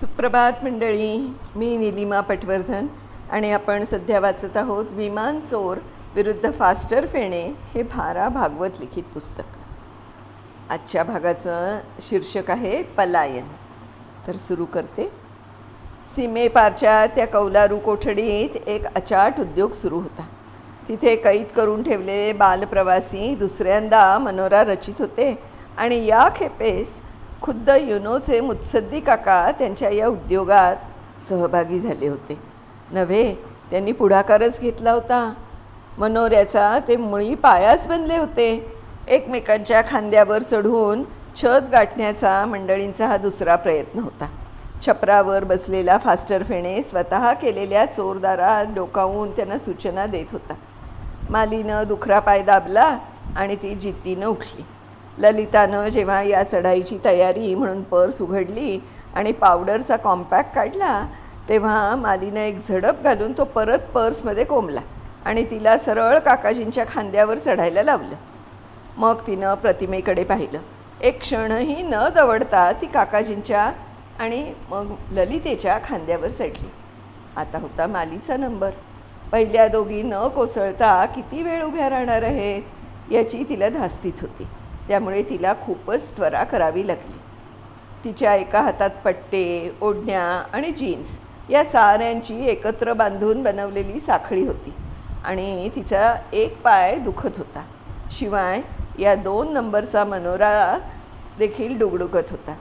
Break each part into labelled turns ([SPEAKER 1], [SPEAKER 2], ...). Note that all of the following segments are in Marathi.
[SPEAKER 1] सुप्रभात मंडळी. मी निलिमा पटवर्धन आणि आपण सध्या वाचत आहोत विमान चोर विरुद्ध फास्टर फेणे हे भारा भागवत लिखित पुस्तक. आजच्या भागाचं शीर्षक आहे पलायन. तर सुरू करते. सीमेपारच्या त्या कौलारू कोठडीत एक अचाट उद्योग सुरू होता. तिथे कैद करून ठेवलेले बालप्रवासी दुसऱ्यांदा मनोरा रचित होते आणि या खेपेस खुद्द युनोचे मुत्सद्दी काका त्यांच्या या उद्योगात सहभागी झाले होते. नव्हे त्यांनी पुढाकारच घेतला होता. मनोऱ्याचा ते मुळी पायाच बनले होते. एकमेकांच्या खांद्यावर चढून छत गाठण्याचा मंडळींचा हा दुसरा प्रयत्न होता. छपरावर बसलेला फास्टर फेणे स्वतः केलेल्या चोरदारात डोकावून त्यांना सूचना देत होता. मालीनं दुखरा पाय दाबला आणि ती जिद्दीनं उठली. ललितानं जेव्हा या चढाईची तयारी म्हणून पर्स उघडली आणि पावडरचा कॉम्पॅक्ट काढला तेव्हा मालीनं एक झडप घालून तो परत पर्समध्ये कोंबला आणि तिला सरळ काकाजींच्या खांद्यावर चढायला लावलं. मग तिनं प्रतिमेकडे पाहिलं. एक क्षणही न दवडता ती काकाजींच्या आणि मग ललितेच्या खांद्यावर चढली. आता होता मालीचा नंबर. पहिल्या दोघी न कोसळता किती वेळ उभ्या राहणार आहेत याची तिला धास्तीच होती. त्यामुळे तिला खूपच त्वरा करावी लागली. तिच्या एका हातात पट्टे ओढण्या आणि जीन्स या साऱ्यांची एकत्र बांधून बनवलेली साखळी होती आणि तिचा एक पाय दुखत होता. शिवाय या दोन नंबरचा मनोरा देखील डुगडुगत होता.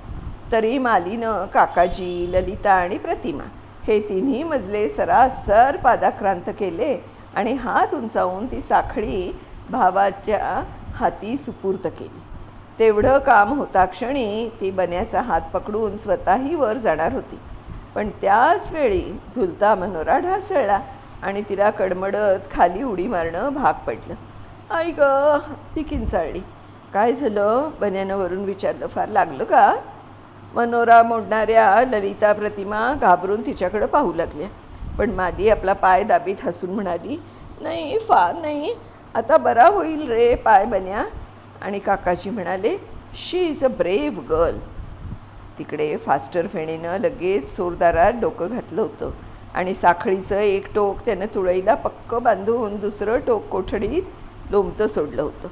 [SPEAKER 1] तरी मालीनं काकाजी ललिता आणि प्रतिमा हे तिन्ही मजले सरासर पादाक्रांत केले आणि हात उंचावून ती साखळी भावाच्या हाती सुपूर्त केली. तेवढं काम होता क्षणी ती बन्याचा हात पकडून स्वतःही वर जाणार होती. पण त्याच वेळी झुलता मनोरा ढासळला आणि तिला कडमडत खाली उडी मारणं भाग पडलं. आई ग ती किंचाळली. काय झालं? बन्यानं वरून विचारलं फार लागलं का? मनोरा मोडणाऱ्या ललिता प्रतिमा घाबरून तिच्याकडं पाहू लागल्या. पण मादी आपला पाय दाबीत हसून म्हणाली नाही फार नाही. आता बरा होईल रे पाय बन्या. आणि काकाजी म्हणाले she is a brave girl तिकडे फास्टर फेणीनं लगेच जोरदारात डोकं घातलं होतं. आणि साखळीचं एक टोक त्यानं तुळईला पक्क बांधून दुसरं टोक कोठडीत लोंबतं सोडलं होतं.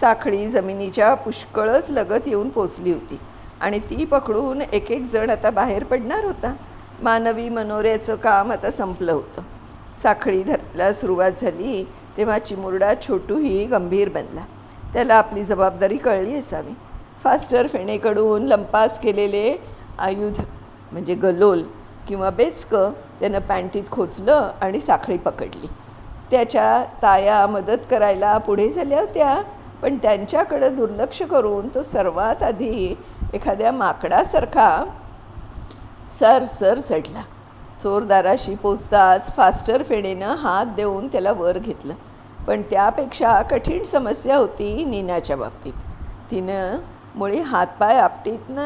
[SPEAKER 1] साखळी जमिनीच्या पुष्कळच लगत येऊन पोचली होती. आणि ती पकडून एक एक जण आता बाहेर पडणार होता. मानवी मनोऱ्याचं काम आता संपलं होतं. साखळी धरायला सुरुवात झाली तेव्हा चिमुरडा छोटूही गंभीर बनला. त्याला आपली जबाबदारी कळली असावी. फास्टर फेणेकडून लंपास केलेले आयुध म्हणजे गलोल किंवा बेचकं त्यानं पॅन्टीत खोचलं आणि साखळी पकडली. त्याच्या ताया मदत करायला पुढे झाल्या होत्या पण त्यांच्याकडं दुर्लक्ष करून तो सर्वात आधी एखाद्या माकडासारखा सर सर चढला. चोरदाराशी पोचताच फास्टर फेणेनं हात देऊन त्याला वर घेतलं. पण त्यापेक्षा कठीण समस्या होती नीनाच्या बाबतीत. तिनं मुळी हातपाय आपटीत न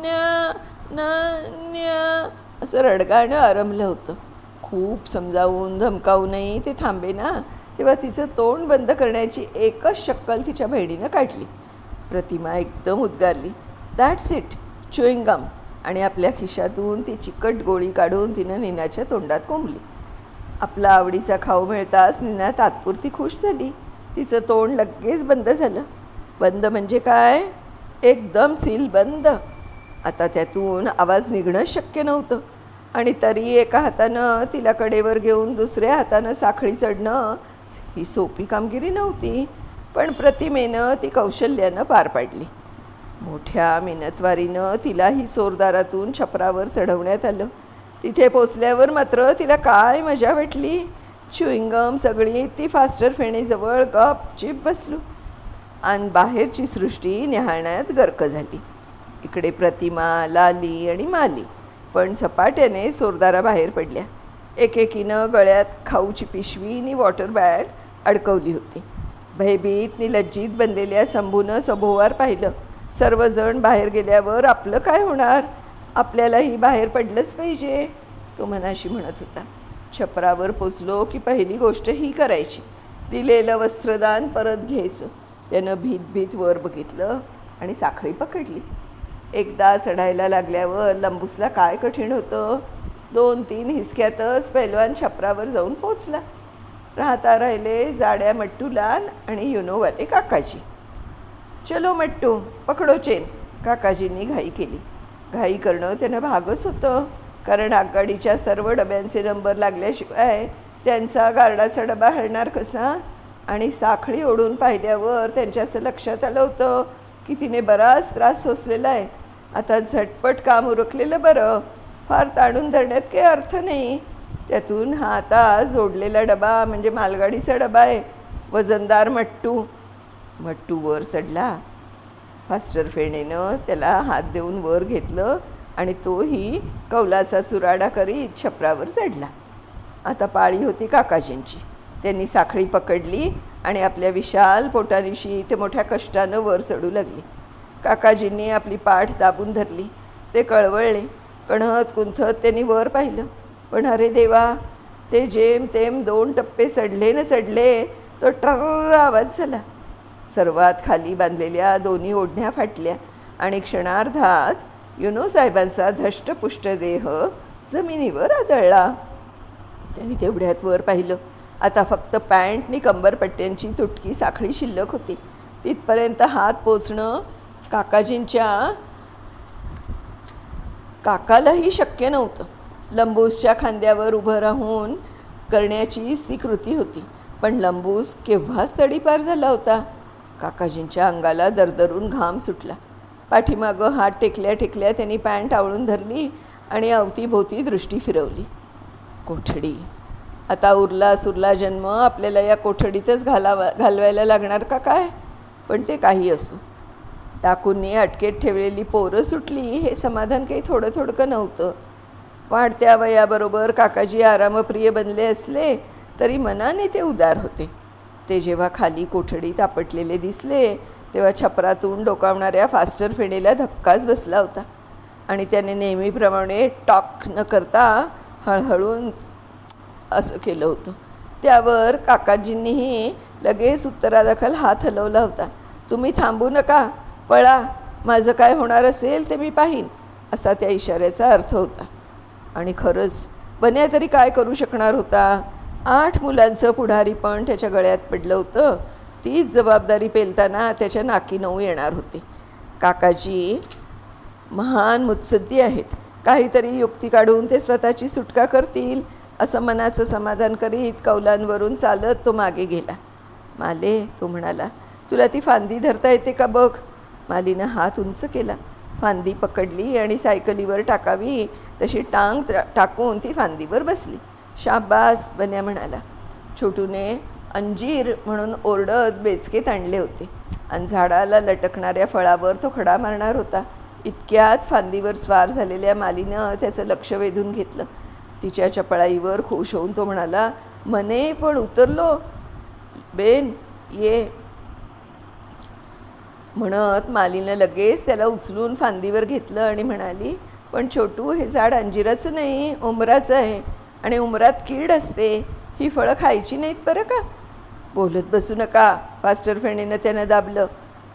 [SPEAKER 1] न्या न्या असं रडगाणं आरंभलं होतं. खूप समजावून धमकावूनही ते थांबे ना तेव्हा तिचं तोंड बंद करण्याची एकच शक्कल तिच्या बहिणीनं काढली. प्रतिमा एकदम उद्गारली. दॅट्स इट चुईंगम गम आणि आपल्या खिशातून ती चिकट गोळी काढून तिनं निनाच्या तोंडात कोंबली. आपला आवडीचा खाऊ मिळताच नीना तात्पुरती खुश झाली. तिचं तोंड लगेच बंद झालं. बंद म्हणजे काय? एकदम सील बंद. आता त्यातून आवाज निघणं शक्य नव्हतं. आणि तरी एका हातानं तिला कडेवर घेऊन दुसऱ्या हातानं साखळी चढणं ही सोपी कामगिरी नव्हती पण प्रतिमेनं ती कौशल्यानं पार पाडली. मोठ्या मिनतवारीनं तिलाही चोरदारातून छपरावर चढवण्यात आलं. तिथे पोचल्यावर मात्र तिला काय मजा वाटली चुईंगम सगळी ती फास्टर फेणीजवळ गपचिप बसलो. आणि बाहेरची सृष्टी निहाळण्यात गर्क झाली. इकडे प्रतिमा लाली आणि माली पण झपाट्याने चोरदाराबाहेर पडल्या. एकेकीनं गळ्यात खाऊची पिशवी आणि वॉटर बॅग अडकवली होती. भयभीत नि लज्जित बनलेल्या शंभूनं सभोवार पाहिलं. सर्वजण बाहेर गेल्यावर आपलं काय होणार? आपल्यालाही बाहेर पडलंच पाहिजे तो मनाशी म्हणत होता. छपरावर पोचलो की पहिली गोष्ट ही करायची. दिलेलं वस्त्रदान परत घ्यायचं. त्यानं भीत भीत वर बघितलं आणि साखळी पकडली. एकदा चढायला लागल्यावर लंबूसला काय कठीण होतं? दोन तीन हिसक्यातच पैलवान छपरावर जाऊन पोचला. राहता राहिले जाड्या मट्टूलाल आणि युनोवाले काकाजी. चलो मट्टू पकडो चेन. काकाजींनी घाई केली. घाई करणं त्यांना भागच होतं. कारण आगगाडीच्या सर्व डब्यांचे नंबर लागल्याशिवाय त्यांचा गार्डाचा डबा हलणार कसा? आणि साखळी ओढून पाहिल्यावर त्यांच्या असं लक्षात आलं होतं की तिने बराच त्रास सोसलेला आहे. आता झटपट काम उरकलेलं बरं. फार ताणून धरण्यात काही अर्थ नाही. त्यातून हा आता जोडलेला डबा म्हणजे मालगाडीचा डबा आहे. वजनदार मट्टू. मट्टू वर चढला. फास्टर फेणेनं त्याला हात देऊन वर घेतलं आणि तोही कौलाचा चुराडा करीत छपरावर चढला. आता पाळी होती काकाजींची. त्यांनी साखळी पकडली आणि आपल्या विशाल पोटानिशी ते मोठ्या कष्टानं वर चढू लागले. काकाजींनी आपली पाठ दाबून धरली. ते कळवळले. कणहत कुंथत त्यांनी वर पाहिलं. पण अरे देवा ते जेम तेम दोन टप्पे चढले न चढले तो ट्र आवाज झाला. सर्वात खाली बांधलेल्या दोन्ही ओढण्या फाटल्या आणि क्षणार्धात युनो साहेबांचा धष्टपुष्ट देह जमिनीवर आदळला. त्यांनी तेवढ्यात वर पाहिलं. आता फक्त पॅन्ट आणि कंबरपट्ट्यांची तुटकी साखळी शिल्लक होती. तिथपर्यंत हात पोचणं काकाजींच्या काकालाही शक्य नव्हतं. लंबूसच्या खांद्यावर उभं राहून करण्याचीच ती कृती होती. पण लंबूस केव्हाच तडीपार झाला होता? काकाजींच्या अंगाला दरदरून घाम सुटला. पाठीमागं हात टेकल्या टेकल्या त्यांनी पॅन्ट आवळून धरली आणि अवतीभोवती दृष्टी फिरवली. कोठडी? आता उरला सुरला जन्म आपल्याला या कोठडीतच घालावा घालवायला लागणार का काय? पण ते काही असो. टाकूंनी अटकेत ठेवलेली पोरं सुटली हे समाधान काही थोडं थोडकं नव्हतं. वाढत्या वयाबरोबर काकाजी आरामप्रिय बनले असले तरी मनाने ते उदार होते. ते जेव्हा खाली कोठडीत आपटलेले दिसले तेव्हा छपरातून डोकावणाऱ्या फास्टर फेणीला धक्काच बसला होता. आणि त्याने नेहमीप्रमाणे टॉक न करता हळहळून असं केलं होतं. त्यावर काकाजींनीही लगेच उत्तरादाखल हात हलवला होता. तुम्ही थांबू नका. पळा. माझं काय होणार असेल ते मी पाहीन असा त्या इशाऱ्याचा अर्थ होता. आणि खरंच बन्या तरी काय करू शकणार होता? आठ मुलांचं पुढारी पण त्याच्या गळ्यात पडलं होतं. तीच जबाबदारी पेलताना त्याच्या नाकी नऊ येणार होते. काकाजी महान मुत्सद्दी आहेत. काहीतरी युक्ती काढून ते स्वतःची सुटका करतील असं मनाचं समाधान करीत कौलांवरून चालत तो मागे गेला. माले तो म्हणाला तुला ती फांदी धरता येते का बघ? मालीनं हात उंच केला. फांदी पकडली आणि सायकलीवर टाकावी तशी टांग टाकून ती फांदीवर बसली. शाबास बन्या म्हणाला. छोटूने अंजीर म्हणून ओरडत बेचकेत आणले होते. आणि झाडाला लटकणाऱ्या फळावर तो खडा मारणार होता. इतक्यात फांदीवर स्वार झालेल्या मालीनं त्याचं लक्ष वेधून घेतलं. तिच्या चपळाईवर खुश होऊन तो म्हणाला मने पण उतरलो. बेन ये. म्हणत मालीनं लगेच त्याला उचलून फांदीवर घेतलं आणि म्हणाली पण छोटू हे झाड अंजिराचं नाही उमराचं आहे. आणि उमरात कीड असते ही फळं खायची नाहीत बरं का? बोलत बसू नका फास्टर फेणीनं त्यानं दाबलं.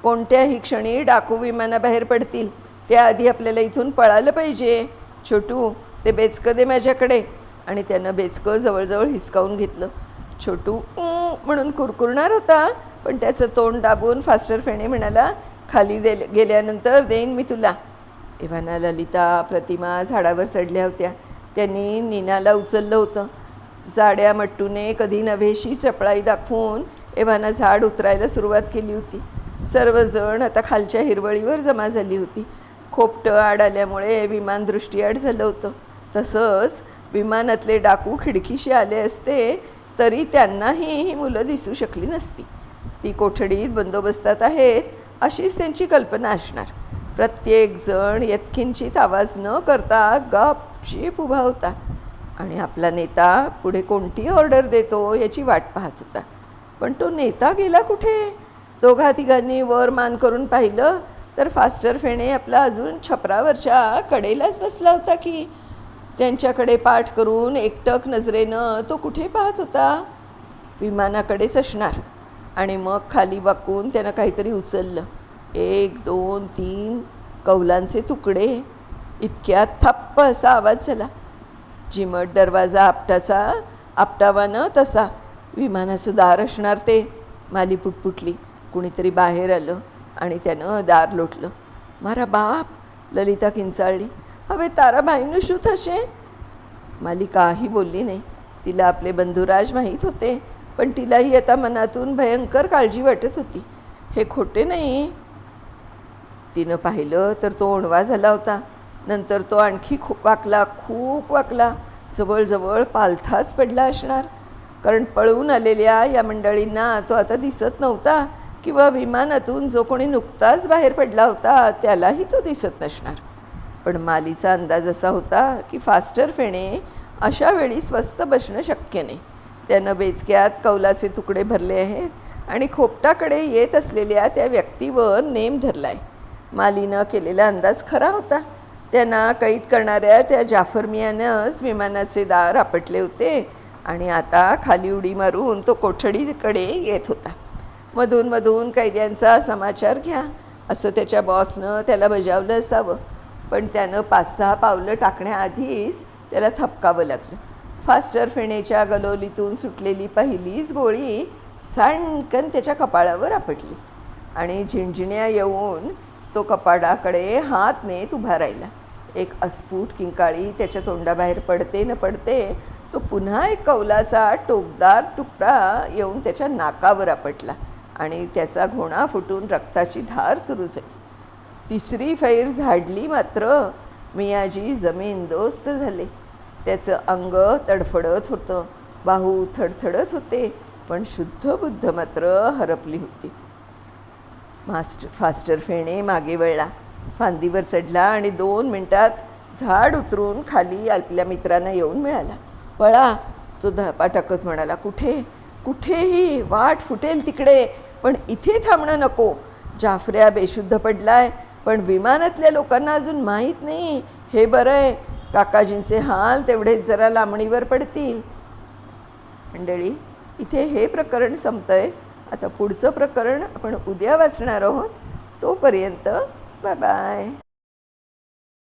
[SPEAKER 1] कोणत्याही क्षणी डाकू विमानाबाहेर पडतील. त्याआधी आपल्याला इथून पळालं पाहिजे. छोटू ते बेचकं दे माझ्याकडे. आणि त्यानं बेचकं जवळजवळ हिसकावून घेतलं. छोटू म्हणून कुरकुरणार होता. पण त्याचं तोंड दाबून फास्टर फेणे म्हणाला खाली दे गेल्यानंतर देईन मी तुला. एव्हाना ललिता प्रतिमा झाडावर चढल्या होत्या. त्यांनी नीनाला उचललं होतं. जाड्या मट्टूने कधी नव्हेशी चपळाई दाखवून एव्हाना झाड उतरायला सुरुवात केली होती. सर्वजण आता खालच्या हिरवळीवर जमा झाली होती. खोपटं आड आल्यामुळे विमान दृष्टीआड झालं होतं. तसंच विमानातले डाकू खिडकीशी आले असते तरी त्यांनाही ही मुलं दिसू शकली नसती. ती कोठडीत बंदोबस्तात आहेत अशीच त्यांची कल्पना असणार. प्रत्येकजण यत्किंचित आवाज न करता गपशीप उभा होता आणि आपला नेता पुढे कोणती ऑर्डर देतो याची वाट पाहत होता. पण तो नेता गेला कुठे? दोघा तिघांनी वर मान करून पाहिलं तर फास्टर फेणे आपला अजून छपरावरच्या कडेलाच बसला होता की त्यांच्याकडे पाठ करून एकटक नजरेनं तो कुठे पाहत होता? विमानाकडेच असणार आणि मग खाली वाकून त्यानं काहीतरी उचललं. एक दोन तीन कौलांचे तुकडे. इतक्या थप्प असा आवाज झाला. चिमट दरवाजा आपटाचा आपटावा न तसा. विमानाचं दार असणार ते. माली पुटपुटली. कुणीतरी बाहेर आलं आणि त्यानं दार लोटलं. मारा बाप ललिता किंचाळली. हवे ताराबाईनं शू असे माली काही बोलली नाही. तिला आपले बंधुराज माहीत होते पण तिलाही आता मनातून भयंकर काळजी वाटत होती. हे खोटे नाही. तिनं पाहिलं तर तो ओणवा झाला होता. नंतर तो आणखी खूप वाकला खूप वाकला. जवळजवळ पालथाच पडला असणार. कारण पळून आलेल्या या मंडळींना तो आता दिसत नव्हता किंवा विमानातून जो कोणी नुकताच बाहेर पडला होता त्यालाही तो दिसत नसणार. पण मालीचा अंदाज असा होता की फास्टर फेणे अशा वेळी स्वस्त बसणं शक्य नाही. त्यानं बेचक्यात कौलाचे तुकडे भरले आहेत आणि खोपटाकडे येत असलेल्या त्या व्यक्तीवर नेम धरला आहे मालीनं केलेला अंदाज खरा होता. त्यांना कैद करणाऱ्या त्या जाफर मियानंच विमानाचे दार आपटले होते आणि आता खाली उडी मारून तो कोठडीकडे येत होता. मधून मधून कैद्यांचा समाचार घ्या असं त्याच्या बॉसनं त्याला बजावलं असावं. पण त्यानं पाच सहा पावलं टाकण्याआधीच त्याला थपकावं लागलं. फास्टर फेणेच्या गलोलीतून सुटलेली पहिलीच गोळी सणकन त्याच्या कपाळावर आपटली आणि झिणझिण्या येऊन तो कपाडाकडे हात नेत उभा राहिला. एक अस्फुट किंकाळी त्याच्या तोंडाबाहेर पडते न पडते तो पुन्हा एक कौलाचा टोकदार तुकडा येऊन त्याच्या नाकावर आपटला आणि त्याचा घोणा फुटून रक्ताची धार सुरू झाली. तिसरी फैर झाडली मात्र मियाजी जमीन दोस्त झाले. त्याचं अंग तडफडत होतं. बाहू थडथडत होते पण शुद्ध बुद्ध मात्र हरपली होती. मास्टर फास्टर फेणे मागे वळला. फांदीवर चढला आणि दोन मिनटात झाड उतरून खाली आपल्या मित्रांना येऊन मिळाला. पळा तो धपा टाकत म्हणाला. कुठे? कुठेही वाट फुटेल तिकडे. पण इथे थांबणं नको. जाफऱ्या बेशुद्ध पडलाय. पण विमानातल्या लोकांना अजून माहीत नाही. हे बरं आहे काकाजींचे हाल तेवढेच जरा लांबणीवर पडतील. मंडळी इथे हे प्रकरण संपतं आहे आता पुढचं प्रकरण आपण उद्या वाचणार आहोत. तोपर्यंत बाय बाय.